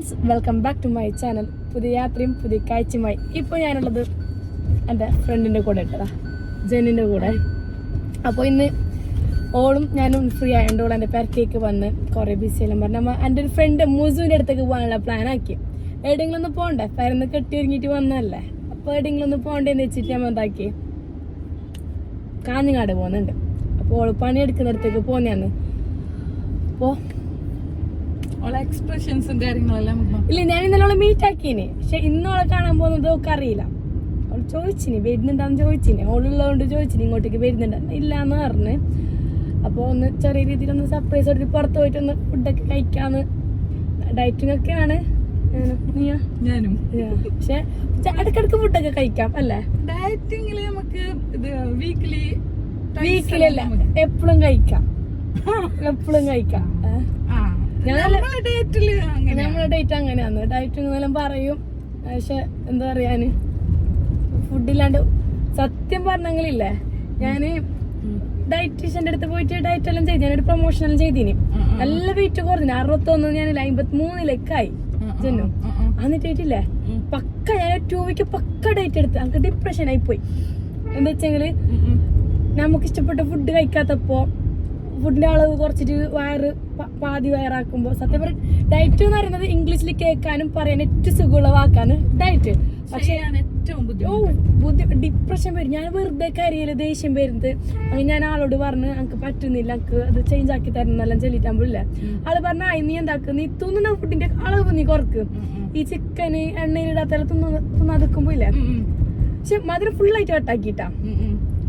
Friends welcome back to my channel പുതിയ യാത്രയും പുതിയ കാഴ്ചയുമായി ഇപ്പോൾ ഞാനുള്ളത് എന്റെ ഫ്രണ്ടിന്റെ കൂടെ ഇട്ടതാ ജെന്നിന്റെ കൂടെ. അപ്പോൾ ഇന്ന് ഓളും ഞാനും ഫ്രീ ആയതുകൊണ്ട് ഓൾ എന്റെ പെരക്കേക്ക് വന്ന് കുറേ ബിസി എല്ലാം പറഞ്ഞു. നമ്മ എന്റെ ഒരു ഫ്രണ്ട് മുസുവിന്റെ അടുത്തേക്ക് പോകാനുള്ള പ്ലാൻ ആക്കി. എവിടെയെങ്കിലും ഒന്ന് പോകണ്ടേ പരന്ന് കെട്ടി ഒരുങ്ങിയിട്ട് വന്നതല്ലേ? അപ്പോൾ എവിടെയെങ്കിലും ഒന്ന് പോകണ്ടേന്ന് വെച്ചിട്ട് നമ്മൾ എന്താക്കി? കാഞ്ഞങ്ങാട് പോകുന്നുണ്ട്. അപ്പോൾ ഓൾ പണിയെടുക്കുന്ന അടുത്തേക്ക് പോകുന്നതാണ് അപ്പോൾ ഓളെ എക്സ്പ്രഷൻസും കാര്യങ്ങളെല്ലാം ഇല്ല ഞാൻ ഇന്നലെ മീറ്റ് ആക്കീനി പക്ഷെ ഇന്ന് അവളെ കാണാൻ പോകുന്നത് ഒക്കെ അറിയില്ല. അവൾ ചോദിച്ചിനി വരുന്നുണ്ടാന്ന് ചോദിച്ചിനി? ഓളുള്ളതുകൊണ്ട് ചോദിച്ചിനി ഇങ്ങോട്ടേക്ക് വരുന്നുണ്ടെന്ന്? ഇല്ലാന്ന് പറഞ്ഞ്. അപ്പോൾ ഒന്ന് ചെറിയ രീതിയിൽ ഒന്ന് സർപ്രൈസ് എടുത്ത് പുറത്ത് പോയിട്ട് ഒന്ന് ഫുഡൊക്കെ കഴിക്കാന്ന്. ഡയറ്റിംഗ് ഒക്കെയാണ്. ഞാനും. പക്ഷെ ഇടക്കിടക്ക് ഫുഡൊക്കെ കഴിക്കാം അല്ലേ? ഡയറ്റിങ്ങിൽ നമുക്ക് ഇത് വീക്കിലി വീക്കിലല്ല എപ്പോഴും കഴിക്കാം. എപ്പോഴും കഴിക്കാം. ഏ? നമ്മളെ ഡേറ്റ് അങ്ങനെയാണ് ഡയറ്റ് എന്നെല്ലാം പറയും. പക്ഷെ എന്താ പറയാന്? ഫുഡില്ലാണ്ട് സത്യം പറഞ്ഞെങ്കിലില്ലേ ഞാൻ ഡയറ്റീഷ്യന്റെ അടുത്ത് പോയിട്ട് ഡയറ്റ് എല്ലാം ചെയ്തു ഞാനൊരു പ്രൊമോഷൻ എല്ലാം ചെയ്തിനി. നല്ല വെയിറ്റ് കുറഞ്ഞു. അറുപത്തൊന്ന് ഞാൻ അമ്പത്തി മൂന്നിലേക്കായി ജന്നു എന്നിട്ടേറ്റില്ലേ പക്ക ഞാൻ ടൂ വീക്ക് പക്ക ഡയറ്റ് എടുത്ത്. എനിക്ക് ഡിപ്രഷൻ ആയി പോയി. എന്താ വെച്ചെങ്കിൽ നമുക്ക് ഇഷ്ടപ്പെട്ട ഫുഡ് കഴിക്കാത്തപ്പോ ഫുഡിന്റെ അളവ് കുറച്ചിട്ട് വയറ് പാതി വയറാക്കുമ്പോ സത്യം പറയും ഡയറ്റ് എന്ന് പറയുന്നത് ഇംഗ്ലീഷിൽ കേൾക്കാനും പറയാൻ ഏറ്റവും സുഖമുള്ള വാക്കാണ് ഡയറ്റ് പക്ഷേ ഓ ബുദ്ധി ഡിപ്രഷൻ വരും. ഞാൻ വെറുതെ കരിയൽ ദേഷ്യം വരുന്നത്. അങ്ങനെ ഞാൻ ആളോട് പറഞ്ഞ് എനിക്ക് പറ്റുന്നില്ല എനിക്ക് അത് ചേഞ്ച് ആക്കി തരുന്നെല്ലാം ചൊല്ലിട്ടാൻ പോലില്ല ആൾ പറഞ്ഞ ആയി നീ എന്താക്ക്? നീ തിന്നുന്ന ഫുഡിന്റെ അളവ് നീ കുറക്ക്. ഈ ചിക്കന് എണ്ണയിലിടാത്ത തിന്ന തിന്നാതിക്കുമ്പോ ഇല്ലേ? പക്ഷെ മധുരം ഫുൾ ആയിട്ട് കട്ടാക്കിട്ടാ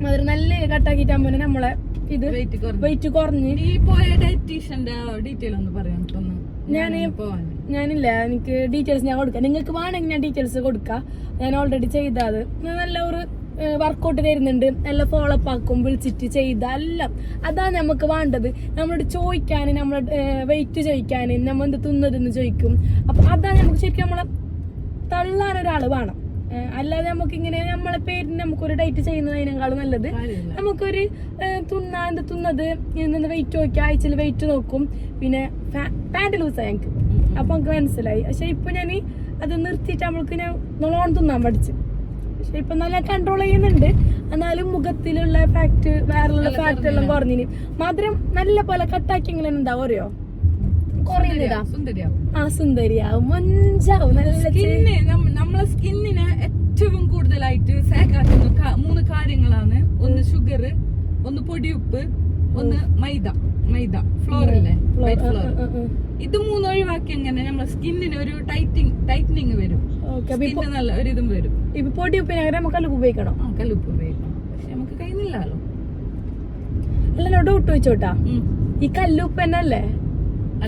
മധുരം നല്ല കട്ടാക്കിട്ടാകുമ്പോ നമ്മളെ ഇത് വെയിറ്റ് കുറഞ്ഞു. ഈ പോയ ഡയറ്റീഷ്യന്റെ ഡീറ്റെയിൽ ഒന്ന് പറയാം ഞാൻ ഞാനില്ല എനിക്ക് ഡീറ്റെയിൽസ് ഞാൻ കൊടുക്കാം. നിങ്ങൾക്ക് വേണമെങ്കിൽ ഞാൻ ഡീറ്റെയിൽസ് കൊടുക്കാം. ഞാൻ ഓൾറെഡി ചെയ്തത്. ഞാൻ നല്ല ഒരു വർക്കൗട്ട് തരുന്നുണ്ട്. നല്ല ഫോളോ അപ്പ് ആക്കും വിളിച്ചിട്ട് ചെയ്ത എല്ലാം. അതാണ് നമുക്ക് വേണ്ടത്. നമ്മളോട് ചോദിക്കാൻ നമ്മളെ വെയിറ്റ് ചോദിക്കാൻ നമ്മൾ എന്ത് തിന്നതെന്ന് ചോദിക്കും. അപ്പൊ അതാണ് നമുക്ക് ശരിക്കും നമ്മളെ തള്ളാൻ ഒരാൾ വേണം. അല്ലാതെ നമുക്ക് ഇങ്ങനെ നമ്മളെ പേരിന് നമുക്ക് ഒരു ഡയറ്റ് ചെയ്യുന്നതിനേക്കാളും നല്ലത് നമുക്കൊരു തുന്ന എന്ത് തുന്നത് നിന്ന് വെയിറ്റ് നോക്കി ആഴ്ചയിൽ വെയിറ്റ് നോക്കും. പിന്നെ പാന്റ് ലൂസായി ഞങ്ങൾക്ക് അപ്പൊ നമുക്ക് മനസ്സിലായി. പക്ഷെ ഇപ്പൊ ഞാൻ അത് നിർത്തിയിട്ട് നമ്മൾക്ക് ഞാൻ നല്ലോണം തിന്നാൻ പഠിച്ചു. പക്ഷെ ഇപ്പൊ നല്ല കൺട്രോൾ ചെയ്യുന്നുണ്ട്. എന്നാലും മുഖത്തിലുള്ള ഫാക്ട് വേറെയുള്ള നല്ല ഫാക്ട് എല്ലാം കുറഞ്ഞിന്. മധുരം നല്ല പോലെ കട്ടാക്കിയെങ്കിലും എന്താ അറിയോ ആ സുന്ദരിയാവും. മഞ്ചാവും നല്ല നമ്മളെ സ്കിന്നിനെ ഏറ്റവും കൂടുതലായിട്ട് സേക്കാക്കുന്ന മൂന്ന് കാര്യങ്ങളാണ്. ഒന്ന് ഷുഗർ ഒന്ന് പൊടിയുപ്പ് ഒന്ന് മൈദ. മൈദ. ഫ്ലോർ അല്ലേ വൈറ്റ് ഫ്ലോർ. ഇത് മൂന്ന് ഒഴിവാക്കി എങ്ങനെ നമ്മളെ സ്കിന്നിന് ഒരു ടൈറ്റിങ് ടൈറ്റനിങ് വരും. നല്ല ഒരു ഇതും വരും. ഇപ്പൊ പൊടി അങ്ങനെ നമുക്ക് കല്ലുപ്പ് ഉപയോഗിക്കണം? ആ കല്ലുപ്പ് ഉപയോഗിക്കണം. പക്ഷെ നമുക്ക് കഴിയുന്നില്ലല്ലോ അല്ല ഡൗട്ട് വെച്ചോട്ടാ ഈ കല്ലുപ്പ് തന്നെ അല്ലേ അല്ല,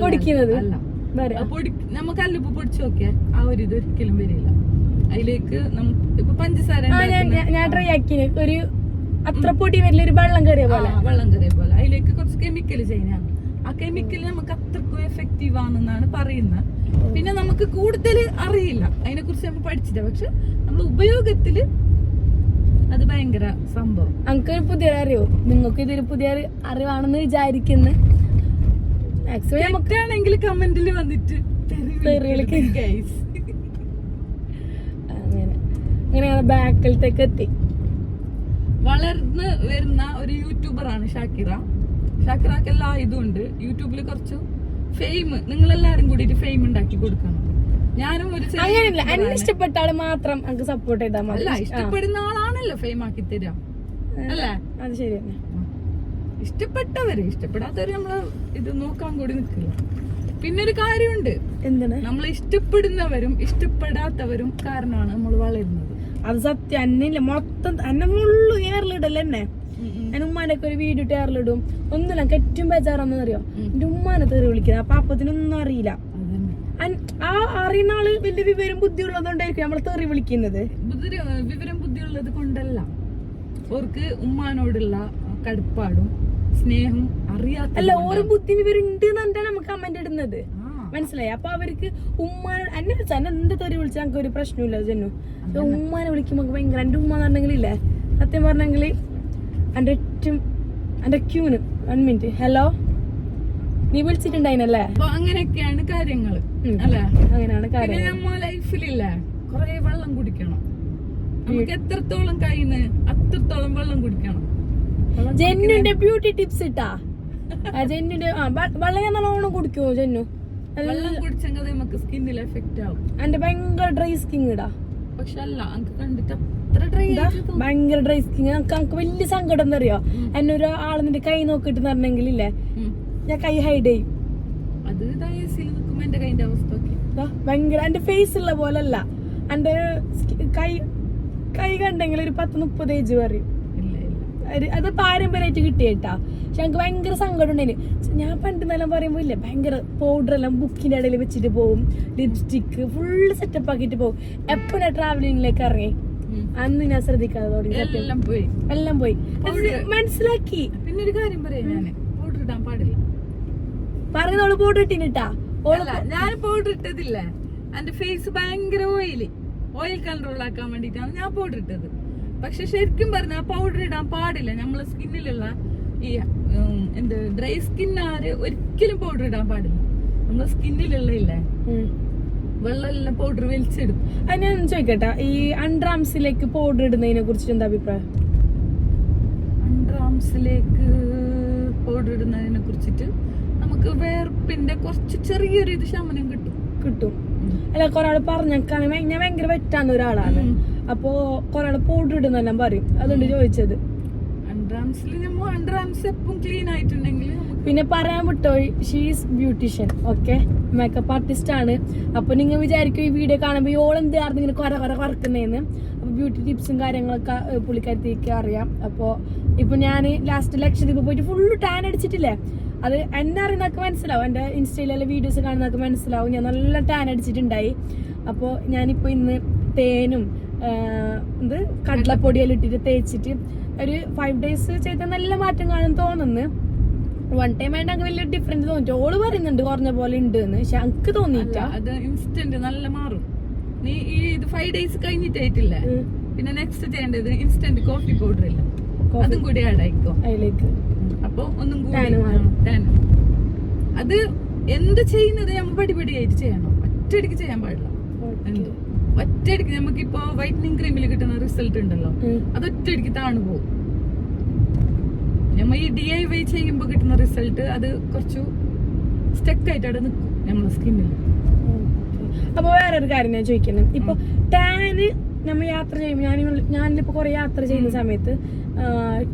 പൊടിക്കുന്നത്? അല്ല. വരെ പൊടി നമ്മൾ കല്ലുപ്പ് പൊടിച്ചു നോക്കിയാൽ ആ ഒരു ഇത് ഒരിക്കലും വരില്ല. അതിലേക്ക് ഇപ്പൊ പഞ്ചസാര ഞാൻ ട്രൈ ആക്കിന്. ഒരു അത്ര പൊടി വരില്ല ഒരു വെള്ളം കയറിയ പോലെ. വെള്ളം കയറിയ പോലെ. അതിലേക്ക് കുറച്ച് കെമിക്കൽ ചെയ്യുന്നതാണ് ആ കെമിക്കൽ നമുക്ക് അത്രക്കും എഫക്റ്റീവ് ആണെന്നാണ് പറയുന്നത്. പിന്നെ നമുക്ക് കൂടുതൽ അറിയില്ല. അതിനെ കുറിച്ച് നമ്മൾ പഠിച്ചില്ല. പക്ഷെ നമ്മൾ ഉപയോഗത്തിൽ അത് ഭയങ്കര സംഭവം. നമുക്കൊരു പുതിയ അറിയോ നിങ്ങൾക്ക് ഇതൊരു പുതിയ അറി- അറിവാണെന്ന് വിചാരിക്കുന്നു. മാക്സിമം നമുക്ക് കമന്റിൽ വന്നിട്ട്. അങ്ങനെ. അങ്ങനെയാണ് ബാക്കിലത്തേക്ക് എത്തി. വളർന്ന് വരുന്ന ഒരു യൂട്യൂബറാണ് ഷാക്കിറ. ഷാക്കിറാക്ക് എല്ലാ ഇതും ഉണ്ട്. യൂട്യൂബിൽ കുറച്ച് ഫെയിം നിങ്ങൾ എല്ലാരും കൂടിയിട്ട് ഫെയിം ഉണ്ടാക്കി കൊടുക്കണം. ഞാനും ഒരു അങ്ങനെയല്ല എന്നെ ഇഷ്ടപ്പെട്ട ആൾ മാത്രം നമുക്ക് സപ്പോർട്ട് ചെയ്താൽ മതി. ഇഷ്ടപ്പെടുന്ന ആളാണല്ലോ ഫെയിം ആക്കി തരാം. അല്ലേ? അത് ശരി തന്നെ. ഇഷ്ടപ്പെട്ടവര് ഇഷ്ടപ്പെടാത്തവര് നമ്മൾ ഇത് നോക്കാൻ കൂടി നിൽക്കില്ല. പിന്നെ ഒരു കാര്യമുണ്ട്. എന്താണ്? നമ്മൾ ഇഷ്ടപ്പെടുന്നവരും ഇഷ്ടപ്പെടാത്തവരും കാരണമാണ് നമ്മൾ വളരുന്നത്. അത് സത്യം. അന്നില്ല മൊത്തം അന്നെ മുള്ളു ഏറിലിടല്ലേ എന്നെ എന്റെ ഉമ്മാനൊക്കെ ഒരു വീഡിയോ ഇട്ട് ഏറിലിടും. ഒന്നുമില്ല ബേജാറാണെന്ന് അറിയാം എന്റെ ഉമ്മാനെ തെറി വിളിക്കുന്നത്. അപ്പൊ അപ്പത്തിനൊന്നും അറിയില്ല. ആ അറിയുന്ന ആൾ വലിയ വിവരം ബുദ്ധി ഉള്ളതുകൊണ്ടായിരിക്കും നമ്മൾ തെറി വിളിക്കുന്നത്. വിവരം ബുദ്ധിയുള്ളത് കൊണ്ടല്ല. അവർക്ക് ഉമ്മാനോടുള്ള കടുപ്പാടും സ്നേഹം അറിയാത്ത അല്ല ഓരോ ബുദ്ധി ഇവരുണ്ട് എന്നാണ് നമുക്ക് കമന്റ് ഇടുന്നത്? മനസ്സിലായി? അപ്പൊ അവർക്ക് ഉമ്മാനോട് എന്നെ വിളിച്ചാൽ എന്നെ എന്ത് തെറി വിളിച്ചാൽ ഞങ്ങൾക്ക് ഒരു പ്രശ്നമില്ല ജനു ഉമ്മാനെ വിളിക്കുമ്പോ നമുക്ക് ഭയങ്കര എന്റെ ഉമ്മ എന്ന് പറഞ്ഞെങ്കിലില്ലേ സത്യം പറഞ്ഞെങ്കിൽ എന്റെ ഏറ്റവും എന്റെ ക്യൂന് വൺ മിനിറ്റ് ഹലോ നീ വിളിച്ചിട്ടുണ്ടായിനല്ലേ? അങ്ങനെയൊക്കെയാണ് കാര്യങ്ങൾ. അല്ലേ? അങ്ങനെയാണ് കാര്യങ്ങൾ കാര്യം നമ്മ ലൈഫിലില്ല കൊറേ വെള്ളം കുടിക്കണം. നമുക്ക് എത്രത്തോളം കഴിയുന്നത് അത്രത്തോളം വെള്ളം കുടിക്കണം. ജെന്നുന്റെ ബ്യൂട്ടി ടിപ്സ് ഇട്ടാ? ജെന്നുന്റെ ആ വെള്ളം ഞാൻ നല്ലോണം കുടിക്കുമോ ജെന്നു? വെള്ളം കുടിച്ചെങ്കിൽ നമുക്ക് സ്കിന്നിൽ എഫക്റ്റ് ആവും. എന്റെ ഭയങ്കര ഡ്രൈ സ്കിൻ ഇടാ. പക്ഷെ അല്ല കണ്ടിട്ട് അത്ര ഡ്രൈ ഭയങ്കര ഡ്രൈ സ്കിൻ വലിയ സങ്കടം എന്താ അറിയോ എന്നെ ഒരു നിന്റെ കൈ നോക്കിട്ട് പറഞ്ഞെങ്കിലില്ലേ? ഞാൻ കൈ ഹൈഡ് ചെയ്യും. അത് ഡയസിൽ നിൽക്കുമ്പോ എന്റെ കൈന്റെ അവസ്ഥ ഭയങ്കര എന്റെ ഫേസ് ഉള്ള പോലല്ല എന്റെ കൈ കൈ കണ്ടെങ്കിൽ ഒരു പത്ത് മുപ്പത് ഏജ് പറയും ഇല്ല ഇല്ല അത് പാരമ്പര്യമായിട്ട് കിട്ടിയേട്ടാ പക്ഷെ ഞങ്ങൾക്ക് ഭയങ്കര സങ്കടം ഉണ്ടായിരുന്നു ഞാൻ പണ്ട് നല്ല പറയുമ്പോൾ ഇല്ലേ ഭയങ്കര പൗഡർ എല്ലാം ബുക്കിന്റെ ഇടയിൽ വെച്ചിട്ട് പോകും ലിപ്സ്റ്റിക്ക് ഫുള്ള് സെറ്റപ്പ് ആക്കിയിട്ട് പോകും എപ്പോഴാണ് ട്രാവലിങ്ങിലേക്ക് ഇറങ്ങി? അന്ന് ഞാൻ ശ്രദ്ധിക്കാതെ തുടങ്ങി എല്ലാം പോയി. എല്ലാം പോയി. മനസ്സിലാക്കി. പിന്നെ ഒരു കാര്യം പറയാം ഞാൻ പൗഡർ ഇടാൻ പാടില്ല. പറയുന്നവൾ പൗഡർ ഇട്ടിട്ടാ ഞാൻ പൗഡർ ഇട്ടതില്ല. എന്റെ ഫേസ് ഭയങ്കര ഓയിൽ ഓയിൽ കൺട്രോൾ ആക്കാൻ വേണ്ടിട്ടാണ് ഞാൻ പൗഡർ ഇട്ടത്. പക്ഷെ ശരിക്കും പറഞ്ഞാൽ പൗഡർ ഇടാൻ പാടില്ല. നമ്മളെ സ്കിന്നിലുള്ള ഈ എന്ത് ഡ്രൈ സ്കിന്നാര് ഒരിക്കലും പൗഡർ ഇടാൻ പാടില്ല. നമ്മളെ സ്കിന്നിലുള്ള ഇല്ലേ? വെള്ളം പൗഡർ വലിച്ചിടും. അത് ഞാൻ ചോദിക്കട്ടെ ഈ അൺഡ്രാംസിലേക്ക് പൗഡർ ഇടുന്നതിനെ കുറിച്ചിട്ട് എന്താ അഭിപ്രായം? അൺഡ്രാംസിലേക്ക് പൗഡർ ഇടുന്നതിനെ കുറിച്ചിട്ട് നമുക്ക് വേർപ്പിന്റെ കുറച്ച് ചെറിയൊരു ഇത് ശമനം കിട്ടും. കിട്ടും. അല്ല കൊറേ ആൾ പറഞ്ഞേക്കാണ് ഞാൻ ഭയങ്കര വെറ്റാന്ന് ഒരാളാണ്. ഉം. അപ്പോ കൊറേ ആൾ പൗഡർ ഇടുന്നെല്ലാം പറയും. അതുകൊണ്ട് ചോദിച്ചത്. പിന്നെ പറയാൻ വിട്ടോയി she's beautician okay makeup artist ആണ്. അപ്പൊ നിങ്ങൾ വിചാരിക്കും ഈ വീഡിയോ കാണുമ്പോൾ ഓൾ എന്തായിരുന്നു ഇങ്ങനെ കുറെ കുറെ കുറക്കുന്നതെന്ന് അപ്പൊ ബ്യൂട്ടി ടിപ്സും കാര്യങ്ങളൊക്കെ പുള്ളിക്കാരത്തേക്ക് അറിയാം. അപ്പോൾ ഇപ്പൊ ഞാൻ ലാസ്റ്റ് ലക്ഷദ്വീപ് പോയിട്ട് ഫുള്ള് ടാൻ അടിച്ചിട്ടില്ലേ? അത് എന്നെ അറിയുന്നൊക്കെ മനസ്സിലാവും. എന്റെ ഇൻസ്റ്റയിലെ വീഡിയോസ് കാണുന്നൊക്കെ മനസ്സിലാവും. ഞാൻ നല്ല ടാൻ അടിച്ചിട്ടുണ്ടായി. അപ്പോൾ ഞാനിപ്പോൾ ഇന്ന് തേനും ഇത് കടലപ്പൊടിയെല്ലാം ഇട്ടിട്ട് തേച്ചിട്ട് ഒരു ഫൈവ് ഡേയ്സ് ചെയ്ത നല്ല മാറ്റം കാണും തോന്നുന്നു. വൺ ടൈം ആയിട്ട് അങ്ങ് വലിയ ഡിഫറൻസ് തോന്നിട്ട് ഓൾ പറയുന്നുണ്ട് കുറഞ്ഞ പോലെ ഉണ്ട് എന്ന് പക്ഷെ എനിക്ക് തോന്നിയില്ല. അത് ഇൻസ്റ്റന്റ് നല്ല മാറും. നീ ഈ ഇത് ഫൈവ് ഡേയ്സ് കഴിഞ്ഞിട്ടായിട്ടില്ല പിന്നെ നെക്സ്റ്റ് ചെയ്യേണ്ടത് ഇൻസ്റ്റന്റ് കോഫി പൗഡർ ഇല്ല? അതും കൂടി ആഡ് ആയിക്കോ. അതിലേക്ക്. അപ്പൊ ഒന്നും കൂടി അത് എന്ത് ചെയ്യുന്നത് നമ്മൾ പടിപടിയായിട്ട് ചെയ്യണം. ഒറ്റയടിക്ക് ചെയ്യാൻ പാടില്ല. എന്ത്. ഒറ്റയടിക്ക് നമുക്കിപ്പോ വൈറ്റനിങ് ക്രീമിൽ കിട്ടുന്ന റിസൾട്ട് ഉണ്ടല്ലോ. അത് ഒറ്റയടിക്ക് താണു പോകും നമ്മ ഈ ഡി ഐ വൈ ചെയ്യുമ്പോ കിട്ടുന്ന റിസൾട്ട് അത് കുറച്ചു സ്റ്റക്ക് ആയിട്ട് അവിടെ നിൽക്കും നമ്മളെ സ്കിന്നിൽ അപ്പൊ വേറൊരു കാര്യം ഞാൻ ചോദിക്കുന്നത് ഇപ്പൊ ടാന് നമ്മൾ യാത്ര ചെയ്യുമ്പോൾ ഞാൻ ഞാനിപ്പോ കുറെ യാത്ര ചെയ്യുന്ന സമയത്ത്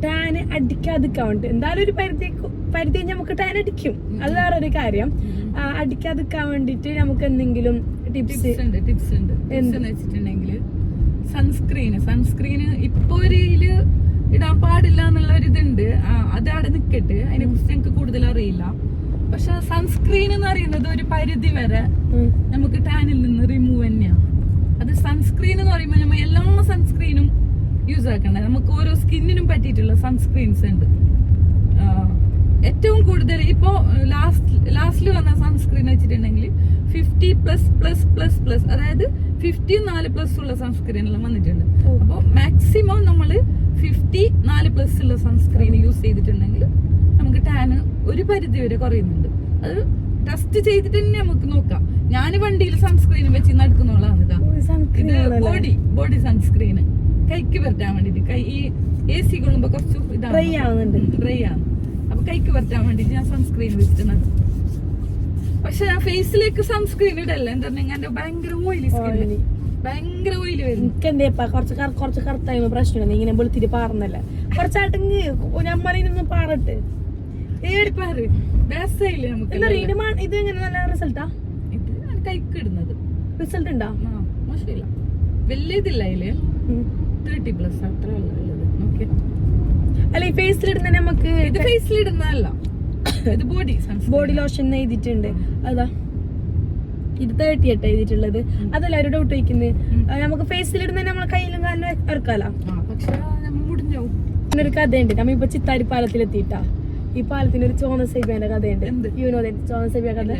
ടാന് അടിക്കാതിരിക്കാൻ വേണ്ടി എന്തായാലും ഒരു പരിധി പരിധി നമുക്ക് ടാൻ അടിക്കും. അത് വേറൊരു കാര്യം. അടിക്കാതിക്കാൻ അടിക്കാതിരിക്കാൻ വേണ്ടിട്ട് നമുക്ക് എന്തെങ്കിലും ടിപ്സ് ഉണ്ട് ടിപ്സ് ഉണ്ട്. ടിപ്സ് എന്ന് വെച്ചിട്ടുണ്ടെങ്കിൽ സൺസ്ക്രീന്. സൺസ്ക്രീന് ഇപ്പൊ ഒരു ഇടാൻ പാടില്ല എന്നുള്ള ഒരു ഇതുണ്ട് അത് അവിടെ നിക്കട്ടെ. അതിനെ കുറിച്ച് ഞങ്ങൾക്ക് കൂടുതൽ അറിയില്ല. പക്ഷെ സൺസ്ക്രീൻ എന്ന് പറയുന്നത് ഒരു പരിധി വരെ നമുക്ക് ടാനിൽ നിന്ന് റിമൂവ് തന്നെയാണ് അത് സൺസ്ക്രീൻ എന്ന് പറയുമ്പോൾ നമ്മൾ എല്ലാ സൺസ്ക്രീനും യൂസ് ആക്കണ്ടേ? നമുക്ക് ഓരോ സ്കിന്നിനും പറ്റിയിട്ടുള്ള സൺസ്ക്രീൻസ് ഉണ്ട്. ഏറ്റവും കൂടുതൽ ഇപ്പോ ലാസ്റ്റ് ലാസ്റ്റിൽ വന്ന സൺസ്ക്രീൻ വെച്ചിട്ടുണ്ടെങ്കിൽ fifty plus plus plus plus അതായത് ഫിഫ്റ്റി നാല് പ്ലസ് ഉള്ള സൺസ്ക്രീൻ എല്ലാം വന്നിട്ടുണ്ട്. അപ്പോൾ മാക്സിമം നമ്മൾ ഫിഫ്റ്റി നാല് പ്ലസ് ഉള്ള സൺസ്ക്രീൻ യൂസ് ചെയ്തിട്ടുണ്ടെങ്കിൽ നമുക്ക് ടാന് ഒരു പരിധി വരെ കുറയുന്നുണ്ട്. അത് ടെസ്റ്റ് ചെയ്തിട്ട് തന്നെ നമുക്ക് നോക്കാം. ഞാൻ വണ്ടിയിൽ സൺസ്ക്രീൻ വെച്ച് നടക്കുന്നോളാണ് ഇതാ ബോഡി ബോഡി സൺസ്ക്രീൻ കൈക്ക് വരട്ടാൻ വേണ്ടിട്ട് കൈ ഈ എ സി കൊള്ളുമ്പോ കുറച്ച് ഇതാണ് ആവുന്നുണ്ട്. ഡ്രൈ ആണ്. അപ്പൊ കൈക്ക് വരട്ടാൻ വേണ്ടിട്ട് ഞാൻ സൺസ്ക്രീൻ വെച്ചിട്ട് നടക്കും. പക്ഷെ ഞാൻ ഫേസിലേക്ക് സൺസ്ക്രീൻ ഇടല്ല. എന്താ എന്റെ ഭയങ്കര ഓയിലി സ്കിൻ. ഭയങ്കര ഓയിൽ വരുന്നു. എനിക്ക് എന്തേപ്പാ കുറച്ച് കറ- കുറച്ച് കറുത്തായ്മ പ്രശ്നമുണ്ട്. ഇങ്ങനെ വെളുത്തിരി പാറുന്നല്ല കുറച്ചായിട്ടെങ്ക് ഞമ്മളിനൊന്ന് പാറട്ട്. ഏടിപ്പാറ് ബേസായില്ലേ നമുക്ക് എന്താ ഇത് എങ്ങനെ നല്ല റിസൾട്ടാ ഇത് ഞാൻ കൈക്ക് ഇടുന്നത്. റിസൾട്ട് ഉണ്ടോ? മോശമില്ല. വലിയ ഇതില്ല അതിൽ. തേർട്ടി പ്ലസ് അത്ര അല്ല ഈ ഫേസിലിടുന്ന നമുക്ക് ഇത് ഫേസിൽ ഇടുന്നതല്ല. ഇത് ബോഡി ബോഡി ലോഷൻ എഴുതിയിട്ടുണ്ട്. അതാ. ഇത് തേർട്ടി എട്ട് എഴുതിയിട്ടുള്ളത്. അതല്ല ഒരു ഡൗട്ട് വയ്ക്കുന്നത് നമുക്ക് ഫേസിലിടുന്ന നമ്മളെ കയ്യിലും കാലിലും ഇറക്കാലോ? ഒരു കഥയുണ്ട്. നമ്മ ഇപ്പൊ ചിത്താരി പാലത്തിലെത്തിയിട്ടാ. ഈ പാലത്തിന് ഒരു ചോന്ന സേബിയാന്റെ കഥയുണ്ട്. എന്ത്? ചോന സേബിയ കഥ.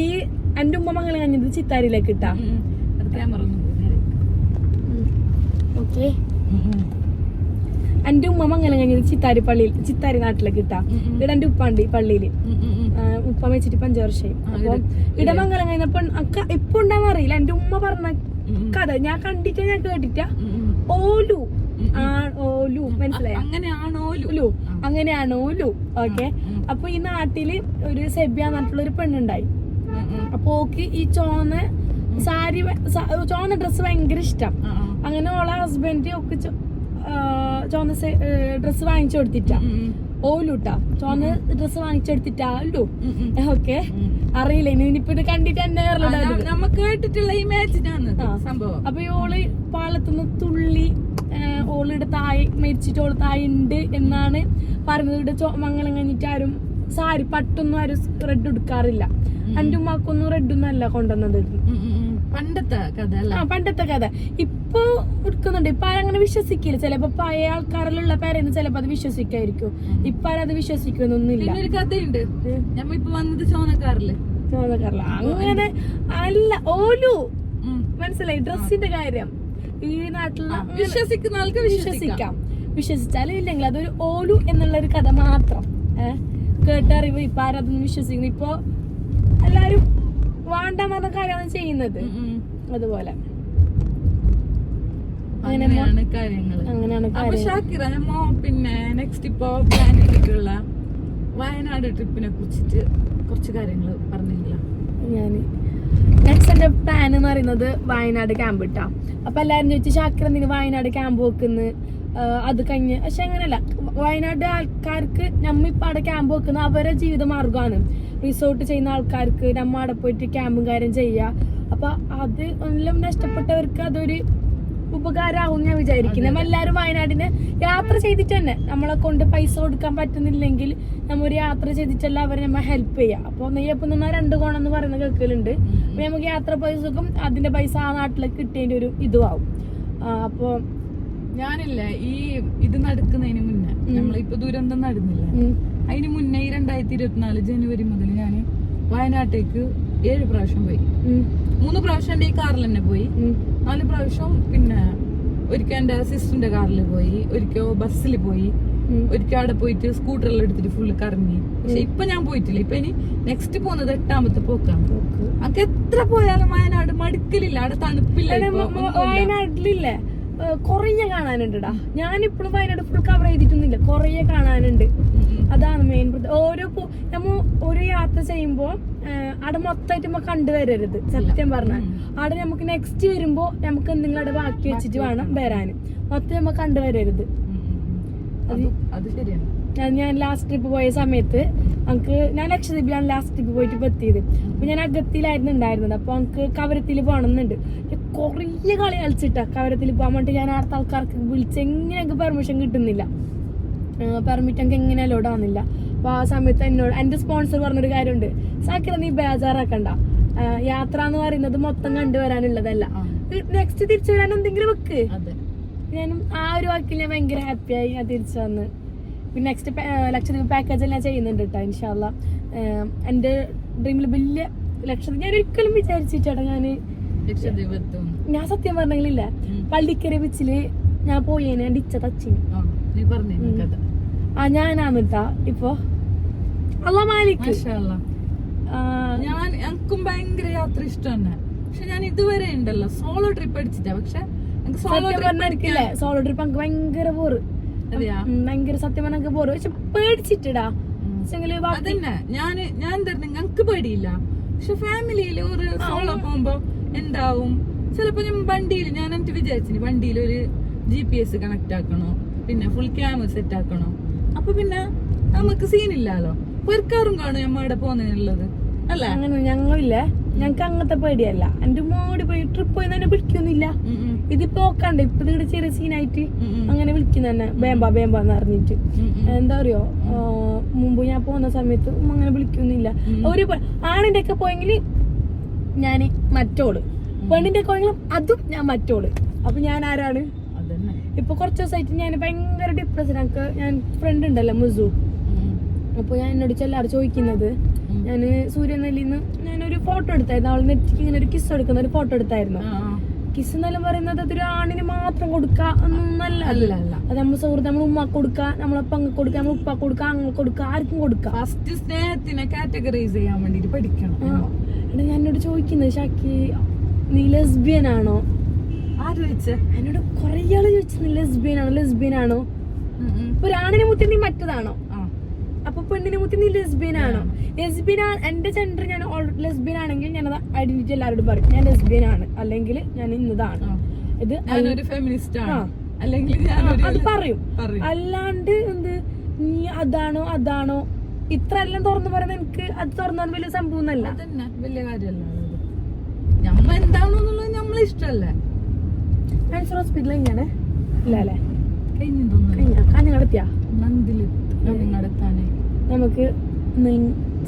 ഈ എന്റെ ഉമ്മ മകളെ കഴിഞ്ഞത് ചിത്താരിയിലേക്ക് ഇട്ടാ ഓക്കെ. എന്റെ ഉമ്മ അങ്ങനെ കഴിഞ്ഞത് ചിത്താരി പള്ളിയിൽ ചിത്താരി നാട്ടിലേക്ക് കിട്ടാ. ഇവിടെ എന്റെ ഉപ്പാണ്ട് ഉം. ആ, ഉപ്പ വെച്ചിട്ട് ഇപ്പൊ അഞ്ചു വർഷമായി അപ്പൊ ഇടമംഗലം കഴിഞ്ഞപ്പോ അക്ക എപ്പോ ഉണ്ടാവും അറിയില്ല. എന്റെ ഉമ്മ പറഞ്ഞ. കഥ ഞാൻ കണ്ടിട്ട് ഞാൻ കേട്ടിട്ട. ഓലു. ഓലു. മനസ്സിലായോ? അങ്ങനെയാണോ ലു അങ്ങനെയാണ് ഓലു. ഓക്കെ. അപ്പൊ ഈ നാട്ടിൽ ഒരു സെബിയ നാട്ടിലുള്ള ഒരു പെണ്ണുണ്ടായി. അപ്പൊ ഓക്ക് ഈ ചോന്ന സാരി ചോന്ന ഡ്രസ്സ് ഭയങ്കര ഇഷ്ടം. അങ്ങനെ ഓളെ ഹസ്ബൻഡ് ഒക്കെ ചോന്ന ഡ്രസ്സ് വാങ്ങിച്ചു കൊടുത്തിട്ടാ ഓലൂട്ടാ. ചോന്ന ഡ്രസ്സ് വാങ്ങിച്ചു കൊടുത്തിട്ടാ ലു ഉം, ഉം. ഓക്കെ? അറിയില്ല ഇനി ഇനിയിപ്പോ ഇത് കണ്ടിട്ട് എന്നെ നമുക്ക് കേട്ടിട്ടുള്ള ഇമാജിനാണ്. സംഭവം. അപ്പൊ ഈ ഓൾ പാലത്തുനിന്ന് തുള്ളി ആ, ഓളിയുടെ തായ് മരിച്ചിട്ട് ഓൾ തായ് ഉണ്ട് എന്നാണ് പറഞ്ഞത്. ഇവിടെ മംഗളം കഴിഞ്ഞിട്ട് ആരും സാരി പട്ടൊന്നും ആരും റെഡ് എടുക്കാറില്ല എന്റെ ഉമ്മാക്കൊന്നും റെഡ് ഒന്നും അല്ല കൊണ്ടുവന്നത്. പണ്ടത്തെ കഥ ആ പണ്ടത്തെ കഥ. ഇപ്പൊ എടുക്കുന്നുണ്ട്. ഇപ്പൊ ആരങ്ങനെ വിശ്വസിക്കില്ല. ചിലപ്പോ പഴയ ആൾക്കാരിലുള്ള പേരെന്ന് ചിലപ്പോ അത് വിശ്വസിക്കായിരിക്കും. ഇപ്പൊ ആരത് വിശ്വസിക്കുന്നൊന്നുമില്ല ഒരു കഥയുണ്ട്. ഞമ്മ ഇപ്പൊ വന്നത് ചോനക്കാറിൽ ചോദക്കാറില്ല അങ്ങനെ അല്ല ഓലു. മനസ്സിലായി? ഡ്രസ്സിന്റെ കാര്യം. ഈ നാട്ടിലുള്ള വിശ്വസിക്കുന്ന ആൾക്ക് വിശ്വസിക്കാം. വിശ്വസിക്കാം. വിശ്വസിച്ചാലും ഇല്ലെങ്കിൽ അതൊരു ഓലു എന്നുള്ള ഒരു കഥ മാത്രം. ഏഹ് കേട്ടറിവ്. ഇപ്പൊ ആരതൊന്നും വിശ്വസിക്കുന്നു ഇപ്പൊ എല്ലാരും വേണ്ടെന്ന് മതക്കാരാണ് കാര്യമാണ് ചെയ്യുന്നത്. അതുപോലെ. അങ്ങനെയാണ് കാര്യങ്ങൾ അങ്ങനെയാണ് പിന്നെ നെക്സ്റ്റ് ഇപ്പൊ പ്ലാൻ വയനാട് ട്രിപ്പിനെ കുറിച്ചിട്ട് കുറച്ച് കാര്യങ്ങൾ പറഞ്ഞില്ല ഞാൻ നെക്സ്റ്റ് എന്റെ പ്ലാൻ എന്ന് പറയുന്നത് വയനാട് ക്യാമ്പ് ഇട്ടാ. അപ്പൊ എല്ലാരും ചോദിച്ചു ഷാക്കിർ എന്തിന് വയനാട് ക്യാമ്പ് വെക്കുന്നു? അത് കഴിഞ്ഞ്. പക്ഷെ അങ്ങനെയല്ല. വയനാട് ആൾക്കാർക്ക് നമ്മ ഇപ്പൊ അവിടെ ക്യാമ്പ് വെക്കുന്ന അവരുടെ ജീവിത മാർഗമാണ് റിസോർട്ട് ചെയ്യുന്ന ആൾക്കാർക്ക് നമ്മ അവിടെ പോയിട്ട് ക്യാമ്പും കാര്യം ചെയ്യുക അപ്പൊ അത് എല്ലാം നഷ്ടപ്പെട്ടവർക്ക് അതൊരു ഉപകാരമാവും ഞാൻ വിചാരിക്കുന്നത് നമ്മ എല്ലാവരും വയനാടിന് യാത്ര ചെയ്തിട്ട് തന്നെ നമ്മളെ കൊണ്ട് പൈസ കൊടുക്കാൻ പറ്റുന്നില്ലെങ്കിൽ നമ്മ ഒരു യാത്ര ചെയ്തിട്ടല്ല അവരെ നമ്മ ഹെൽപ്പ് ചെയ്യാം. അപ്പൊ നെയ്യപ്പം നിന്നാ രണ്ട് കോണം എന്ന് പറയുന്ന കേൾക്കലുണ്ട്. അപ്പൊ നമുക്ക് യാത്ര പൈസക്കും അതിന്റെ പൈസ ആ നാട്ടിലേക്ക് കിട്ടേണ്ട ഒരു ഇതും ആവും ആ, അപ്പൊ ഞാനില്ലേ ഈ ഇത് നടക്കുന്നതിന് മുന്നേ നമ്മളിപ്പോ ദുരന്തം നടന്നില്ല? അതിന് മുന്നേ രണ്ടായിരത്തി ഇരുപത്തിനാല് ജനുവരി മുതൽ ഞാൻ വയനാട്ടേക്ക് ഏഴ് പ്രാവശ്യം പോയി. മൂന്ന് പ്രാവശ്യം എന്റെ ഈ കാറിൽ തന്നെ പോയി. നാല് പ്രാവശ്യം പിന്നെ ഒരിക്കൽ എന്റെ സിസ്റ്ററിന്റെ കാറിൽ പോയി ഒരിക്കൽ ബസ്സിൽ പോയി. ഒരിക്കൽ അവിടെ പോയിട്ട് സ്കൂട്ടറിൽ എടുത്തിട്ട് ഫുള്ള് കറങ്ങി. പക്ഷെ ഇപ്പൊ ഞാൻ പോയിട്ടില്ല. ഇപ്പൊ ഇനി നെക്സ്റ്റ് പോകുന്നത് എട്ടാമത്തെ പോക്കാണ്. അങ്ങ് എത്ര പോയാലും വയനാട് മടുക്കലില്ല. അവിടെ തണുപ്പില്ല. വയനാട്ടിലില്ലേ. കൊറേ കാണാനുണ്ടടാ ഞാനിപ്പോഴും വയനാട് ഫുൾ കവർ ചെയ്തിട്ടൊന്നുമില്ല. കൊറേ കാണാനുണ്ട്. അതാണ് മെയിൻ ഓരോ നമ്മ ഒരു യാത്ര ചെയ്യുമ്പോ ഏഹ്, അവിടെ മൊത്തമായിട്ട് നമ്മ കണ്ടുവരരുത് സത്യം പറഞ്ഞാൽ അവിടെ നമുക്ക് നെക്സ്റ്റ് വരുമ്പോ നമുക്ക് എന്തെങ്കിലും അവിടെ ബാക്കി വെച്ചിട്ട് വേണം വരാൻ മൊത്തം നമ്മ കണ്ടുവരരുത്. അത് ശരിയാണ്. ഞാൻ- ലാസ്റ്റ് ട്രിപ്പ് പോയ സമയത്ത് നമുക്ക് ഞാൻ ലക്ഷദ്വീപിലാണ് ലാസ്റ്റ് ട്രിപ്പ് പോയിട്ട് ഇപ്പൊ എത്തിയത്. അപ്പൊ ഞാൻ അഗത്തിയിലായിരുന്നു ഉണ്ടായിരുന്നത്. അപ്പൊ നമുക്ക് കവരത്തിൽ പോകണമെന്നുണ്ട് കുറേ കളി കളിച്ചിട്ടാ കവരത്തിൽ പോകാൻ വേണ്ടിട്ട് ഞാൻ അടുത്ത ആൾക്കാർക്ക് വിളിച്ച് എങ്ങനെ എനിക്ക് പെർമിഷൻ കിട്ടുന്നില്ല. പെർമിറ്റ് എനിക്ക് എങ്ങനെ അലോഡ് ആവുന്നില്ല. അപ്പോൾ ആ സമയത്ത് എന്നോട് എന്റെ സ്പോൺസർ പറഞ്ഞൊരു കാര്യമുണ്ട്. സാക്കിറ നീ ബേജാറാക്കണ്ട. യാത്ര എന്ന് പറയുന്നത് മൊത്തം കണ്ടുവരാനുള്ളതല്ല നെക്സ്റ്റ് തിരിച്ചു വരാൻ എന്തെങ്കിലും വെക്ക്. ഞാനും ആ ഒരു വാക്കിൽ ഞാൻ ഭയങ്കര ഹാപ്പിയായി ഞാൻ തിരിച്ചു വന്ന്. പിന്നെ നെക്സ്റ്റ് ലക്ഷദ്വീപ് പാക്കേജ് ഞാൻ ചെയ്യുന്നുണ്ട് കേട്ടോ ഇൻഷാല്ല എന്റെ ഡ്രീമിൽ വലിയ ലക്ഷദ്വീപ് ഞാൻ ഒരിക്കലും വിചാരിച്ചിട്ടാണ് ഞാൻ ഞാൻ സത്യം പറഞ്ഞെങ്കിലില്ല. പള്ളിക്കര ബീച്ചിൽ ഞാൻ പോയി ഇച്ച ഡിച്ച തച്ചിന്. ആ, ഞാനാണ് കേട്ടാ ഇപ്പൊ? അല്ല മാലിക്. ഞാൻ എനിക്കും ഭയങ്കര യാത്ര ഇഷ്ടം തന്നെ പക്ഷെ ഞാൻ ഇതുവരെ ഉണ്ടല്ലോ. സോളോ ട്രിപ്പ് അടിച്ചിട്ടാ. പക്ഷെ സോളോ ട്രിപ്പ് സോളോ ട്രിപ്പ് എനിക്ക് ഭയങ്കര ബോറ് ഭയങ്കര സത്യം പറഞ്ഞ ബോറ് പക്ഷെ പേടിച്ചിട്ടിടാ. അതന്നെ. ഞാൻ ഞാൻ തരുന്ന ഞങ്ങക്ക് പേടിയില്ല. പക്ഷെ ഫാമിലിയിൽ ഒരു സോളോ പോകുമ്പോ എന്താവും? ചിലപ്പോ ഞാൻ വണ്ടിയിൽ ഞാൻ എന്നിട്ട് വിചാരിച്ചിന് വണ്ടിയിൽ ഒരു ജി പി എസ് കണക്ട് ആക്കണോ? പിന്നെ ഫുൾ ക്യാമറ സെറ്റ് ആക്കണോ? അപ്പൊ പിന്നെ നമുക്ക് സീനില്ലാലോ? പെർക്കാറും കാണും നമ്മ അവിടെ പോകുന്നതിനുള്ളത് അല്ലേ? അങ്ങനെ ഞങ്ങളില്ലേ. ഞങ്ങക്ക് അങ്ങനത്തെ പേടിയല്ല. എന്റെ മോടി പോയി ട്രിപ്പ് പോയി തന്നെ വിളിക്കൊന്നുമില്ല. ഇതിപ്പോ ഓക്കാണ്ട്. ഇപ്പൊ ഇവിടെ ചെറിയ സീനായിട്ട് അങ്ങനെ വിളിക്കുന്ന തന്നെ. ബേമ്പ ബേമ്പ എന്ന് ഉം. എന്താ അറിയോ? ആ, മുമ്പ് ഞാൻ പോകുന്ന സമയത്ത് അങ്ങനെ വിളിക്കൊന്നുമില്ല. ഒരു ആണിന്റെ ഒക്കെ പോയെങ്കിൽ ഞാൻ മറ്റോൾ. പെണ്ണിന്റെ ഒക്കെ പോയെങ്കിലും അതും ഞാൻ മറ്റോൾ. അപ്പൊ ഞാൻ ആരാണ്? ഇപ്പൊ കുറച്ച് ദിവസമായിട്ട് ഞാൻ ഭയങ്കര ഡിപ്രഷൻ എനിക്ക് ഞാൻ ഫ്രണ്ട് ഉണ്ടല്ലോ മുസു. അപ്പൊ ഞാൻ എന്നോട് ചെല്ലാറ് ചോദിക്കുന്നത് ഞാൻ ഞാൻ സൂര്യനെല്ലിന്ന് ഞാനൊരു ഫോട്ടോ എടുത്തായിരുന്നു. അവൾ നെറ്റിക്ക് ഇങ്ങനെ ഒരു കിസ് എടുക്കുന്ന ഒരു ഫോട്ടോ എടുത്തായിരുന്നു. കിസ് എന്നെല്ലാം പറയുന്നത് അതൊരു ആണിന് മാത്രം കൊടുക്ക എന്നല്ല അത്. നമ്മൾ സുഹൃത്ത് നമ്മൾ ഉമ്മ കൊടുക്ക നമ്മളെ പങ്ക് കൊടുക്ക നമ്മൾ ഉപ്പ കൊടുക്ക അങ്ങനെ കൊടുക്ക ആർക്കും കൊടുക്ക. ഫസ്റ്റ് സ്നേഹത്തിനെ കാറ്റഗറൈസ് ചെയ്യാൻ വേണ്ടിട്ട് പഠിക്കണം. ഞാൻ എന്നോട് ചോദിക്കുന്നത് ഷാക്കി നീ ലെസ്ബിയൻ ആണോ? എന്നോട് കൊറേ ആൾ ചോദിച്ചു നീ ലെസ്ബിയൻ ആണോ ലെസ്ബിയൻ ആണോ ഇപ്പൊ ഒരു ആണിനെ മുത്തി നീ മറ്റതാണോ? അപ്പൊ പെണ്ണിനെ മുത്തി നീ ലെസ്ബിയൻ ആണോ ലെസ്ബിയൻ ആണ് എന്റെ ജെൻഡർ ഞാൻ ലെസ്ബിയൻ ആണെങ്കിൽ ഞാനത് ഐഡന്റിറ്റി എല്ലാവരോടും പറയും. ഞാൻ ലെസ്ബിയൻ ആണ് അല്ലെങ്കിൽ ഞാൻ ഇന്നതാണ്. ഇത് ഞാനൊരു ഫെമിനിസ്റ്റ് ആണ്. അല്ലെങ്കിൽ അത് പറയും. അല്ലാണ്ട് എന്ത്? നീ അതാണോ അതാണോ? ഇത്ര എല്ലാം തുറന്നു പറയുന്നത് എനിക്ക് അത് തുറന്നാൽ വലിയ സംഭവം വലിയ കാര്യമല്ല. അത്. ഞമ്മ എന്താണെന്നുള്ളത് നമ്മളെ ഇഷ്ടല്ലേ ആൻസർ ഹോസ്പിറ്റൽ എങ്ങനെയാണ്? ഇല്ല അല്ലേ? കഴിഞ്ഞു കഴിഞ്ഞ? കാഞ്ഞ നടത്തിയാ നന്ദിൽ നടത്താനേ. നമുക്ക്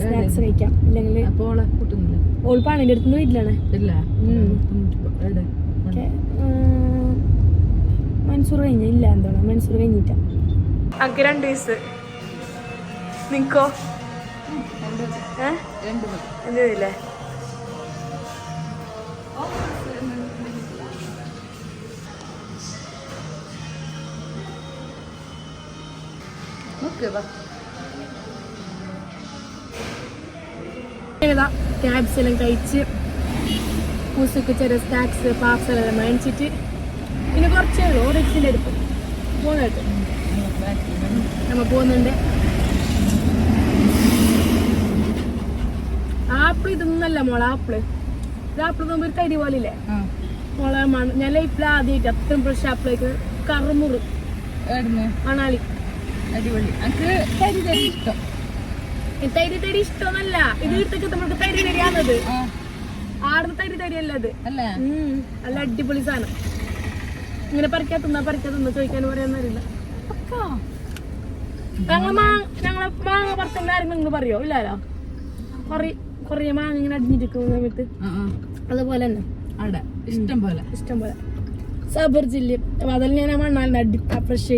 സ്നാക്സ് കഴിക്കാം. ഇല്ലെങ്കിൽ അപ്പൊ ഓളെ കൂട്ടുന്നില്ല. ഓൾ പാണിന്റെ അടുത്ത് വീട്ടിലാണ് ഇല്ല. മൻസൂർ കഴിഞ്ഞ? ഇല്ല എന്താണ് മൻസൂർ കഴിഞ്ഞിട്ട. അനക്ക് രണ്ട് വയസ്സ് നിക്കോ? എന്തില്ലേ വാ ക്യാബ്സ് എല്ലാം കഴിച്ച് ചെറിയ സ്നാക്സ് പാർസൽ എല്ലാം മേടിച്ചിട്ട് പിന്നെ കുറച്ചേ ഉള്ളൂ. ഓറിക്സിന്റെ അടുത്ത്. പോകുന്നിട്ട് നമ്മൾ പോകുന്നുണ്ട് ആപ്പിൾ ഇതൊന്നല്ല മോളെ ആപ്പിൾ ഇത് ആപ്പിൾ നോക്കുമ്പോൾ ഒരു തരി പോലെ ഇല്ലേ മോളെ ഞാൻ ലൈഫിൽ ആദ്യമായിട്ട് അത്രയും ഫ്രഷ് ആപ്പിളേക്ക് കറുമുറ് മണാലി. അടിപൊളി. എനിക്ക് തരി തരി ഇഷ്ടം. തരി തരി ഇത് നമുക്ക് തരി തരിയാണത്. ആടുന്ന തരി അല്ലേ? അടിപൊളി സാധനം. ഇങ്ങനെ പറിക്കാ തിന്നാ പറിക്കാ തിന്നാ ചോദിക്കാൻ പറയാന്നറിയില്ല ഞങ്ങളെ മാങ്ങ ഞങ്ങളെ മാങ്ങ പറിച്ചെങ്കിൽ നിങ്ങൾ പറയോ? ഇല്ലല്ലോ കൊറേ കൊറേ മാങ്ങ ഇങ്ങനെ അടിഞ്ഞിരിക്കും സമയത്ത് അതുപോലെ തന്നെ. അവിടെ ഇഷ്ടം പോലെ. ഇഷ്ടം പോലെ. സബർ ജില്ല. അതിൽ ഞാൻ മണ്ണാലിന്റെ അടി ഫ്രഷ്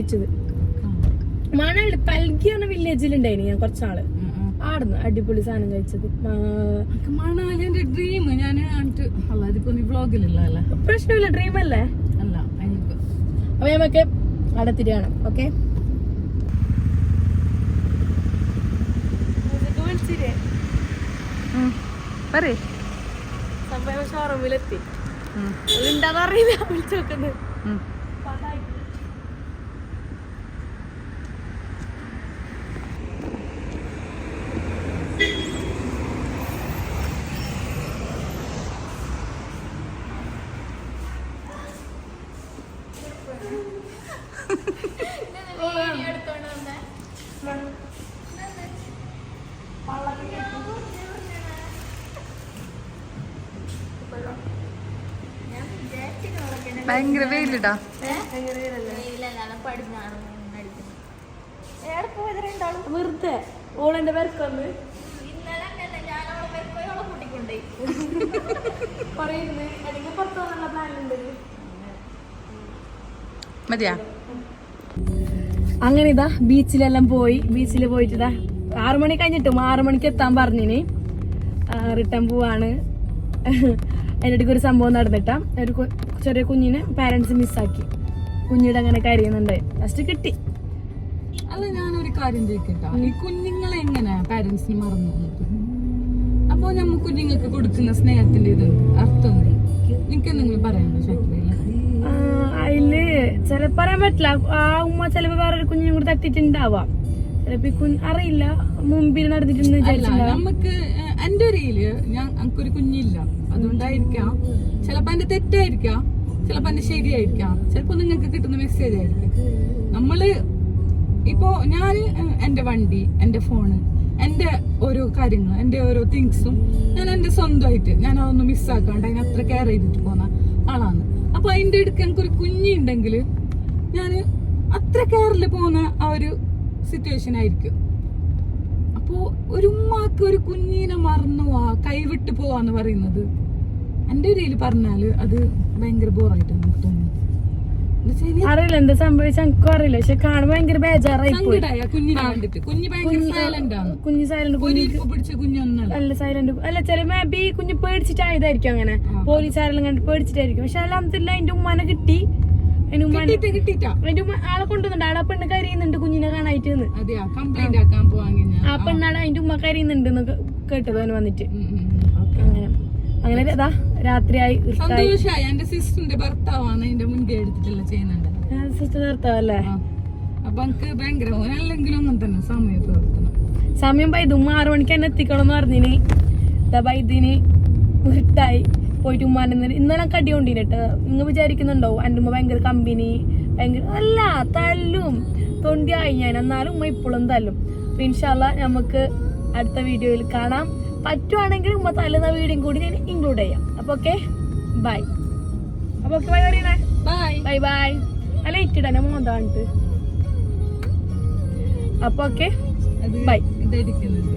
മണാലി പൽഗി പറഞ്ഞ വില്ലേജിലുണ്ടായിന് ഞാൻ കുറച്ചാൾ. ആടുന്നു അടിപൊളി സാധനം കഴിച്ചത്. മാ- മണാലിന്റെ ഡ്രീം ഞാൻ വ്ളോഗിലില്ല പ്രശ്നമില്ല ഡ്രീം അല്ലേ? അല്ല അപ്പൊ നമുക്ക് അവിടെ തിരിയണം ഓക്കെ പറയേ. സംഭവം ഷോറൂമിലെത്തി. ഉണ്ടാന്ന് അറിയില്ല വിളിച്ചു നോക്കുന്നത് ഭയങ്കര വെയിലിട്ടാ വെറുതെ. ഓളെന്റെ പേർക്കൊന്ന് മതിയാ. അങ്ങനെ ഇതാ ബീച്ചിലെല്ലാം പോയി. ബീച്ചിൽ പോയിട്ട് ഇതാ ആറു മണി കഴിഞ്ഞിട്ടും ആറു മണിക്ക് എത്താൻ പറഞ്ഞിന്. റിട്ടേൺ പോവാണ്. എന്റെ അടുക്ക് ഒരു സംഭവം നടന്നിട്ടാ. ഒരു ചെറിയ കുഞ്ഞിനെ പാരന്റ്സ് മിസ്സാക്കി കുഞ്ഞിയുടെ അങ്ങനെ കരയുന്നുണ്ട്. ഫസ്റ്റ് കിട്ടി. അല്ല ഞാനൊരു കാര്യം ചോദിക്കട്ടെ. ഈ കുഞ്ഞുങ്ങളെ എങ്ങനെ പാരന്റ്സിന് മറന്നു അപ്പോ നമ്മ കുഞ്ഞുങ്ങൾക്ക് കൊടുക്കുന്ന സ്നേഹത്തിന്റെ ഇത് അർത്ഥം നിനക്ക് എന്തെങ്കിലും പറയാനുണ്ടോ ശക്തിയില്ല അതിൽ ചില പറയാൻ പറ്റില്ല. ആ ഉമ്മ ചിലപ്പോ വേറൊരു കുഞ്ഞിനെ കൂടി തട്ടിട്ടുണ്ടാവാം ചിലപ്പോ കുഞ്ഞ് അറിയില്ല. മുമ്പിൽ നടന്നിട്ടുണ്ട് നമുക്ക് എന്റെ ഒരു ഞാൻ എനിക്കൊരു കുഞ്ഞില്ല. അതുകൊണ്ടായിരിക്കാം. ചിലപ്പോ എന്റെ തെറ്റായിരിക്കാം. ചിലപ്പോ ശരിയായിരിക്കാം. ചിലപ്പോ നിങ്ങൾക്ക് കിട്ടുന്ന മെസ്സേജ് ആയിരിക്കും. നമ്മൾ ഇപ്പോ ഞാൻ എന്റെ വണ്ടി എന്റെ ഫോണ് എന്റെ ഓരോ കാര്യങ്ങൾ എന്റെ ഓരോ തിങ്സും ഞാൻ എന്റെ സ്വന്തമായിട്ട് ഞാൻ അതൊന്നും മിസ്സാക്കാണ്ട് അതിന് അത്ര കെയർ ചെയ്തിട്ട് പോകുന്ന ആളാണ്. അപ്പൊ അതിന്റെ അടുക്ക് എനിക്കൊരു കുഞ്ഞുണ്ടെങ്കിൽ ഞാൻ അത്ര കെയറിൽ പോകുന്ന ആ ഒരു സിറ്റുവേഷൻ ആയിരിക്കും. അപ്പോ ഒരു ഉമ്മാക്ക് ഒരു കുഞ്ഞിനെ മറന്നു പോവാ കൈവിട്ട് പോവാന്ന് പറയുന്നത് എന്റെ ഒരു ഇതിൽ പറഞ്ഞാൽ അത് ഭയങ്കര ബോറായിട്ട് എനിക്ക് തോന്നുന്നു എന്നുവെച്ചാ ഇനി അറിയില്ല എന്താ സംഭവിച്ച എനിക്കും അറിയില്ല. പക്ഷെ കാണുമ്പോ ഭയങ്കര ബേജാറായി കുഞ്ഞ് സൈലന്റ് അല്ല സൈലന്റ് അല്ല ചില മേബി കുഞ്ഞ് പേടിച്ചിട്ടായതായിരിക്കും അങ്ങനെ. പോലീസ് ആരെല്ലാം കണ്ട് പേടിച്ചിട്ടായിരിക്കും. പക്ഷെ അല്ലാന്നില്ല അതിന്റെ ഉമ്മാനെ കിട്ടി. ഉമ്മ ആളെ കൊണ്ടുവന്നുണ്ട് ആടെ ആ പെണ്ണ് കരയുന്നുണ്ട് കുഞ്ഞിനെ കാണായിട്ട് ആ. പെണ്ണാണ് അതിന്റെ ഉമ്മ കരയുന്നുണ്ട് കേട്ടത് അവന് വന്നിട്ട്. അങ്ങനെ. അങ്ങനെ അതാ രാത്രിയായി ഇരുട്ടായി സന്തോഷായി. എന്റെ സിസ്റ്ററിന്റെ ഭർത്താവാണ് എന്റെ മുൻകൈ എടുത്തിട്ടല്ല ചെയ്യുന്നുണ്ട്. സിസ്റ്റർ നിർത്താവല്ലേ ആ. അപ്പൊ എനിക്ക് ഭയങ്കര അല്ലെങ്കിലും ഒന്നും തന്നെ സമയത്ത് സമയം പോയി ഉമ്മ ആറു മണിക്ക് തന്നെ എത്തിക്കണം എന്ന് പറഞ്ഞിന്. ഇതിന് ഉരുട്ടായി ഇരുട്ടായി പോയിട്ട് ഉമ്മാന്റെ ഇന്നലെ കടി കൊണ്ടിട്ട് നിങ്ങൾ വിചാരിക്കുന്നുണ്ടാവും എന്റെ ഉമ്മ ഭയങ്കര കമ്പനി ഭയങ്കര അല്ല തല്ലും. തൊണ്ടിയായി ഞാൻ എന്നാലും ഉമ്മ ഇപ്പോഴും തല്ലും. അപ്പൊ ഇൻഷാല്ല നമുക്ക് അടുത്ത വീഡിയോയിൽ കാണാം. പറ്റുവാണെങ്കിൽ ഉമ്മ തല്ലുന്ന വീഡിയോയും കൂടി ഞാൻ ഇൻക്ലൂഡ് ചെയ്യാം. അപ്പൊ ഓക്കെ ബൈ അപ്പൊ ഓക്കെ ബൈ പറയണേ ബൈ ബൈ ബൈ അല്ല ഇട്ടിടനെ മോന്താണ്ട് അപ്പൊ ഓക്കെ ബൈ. ഇതായിരിക്കുന്നത്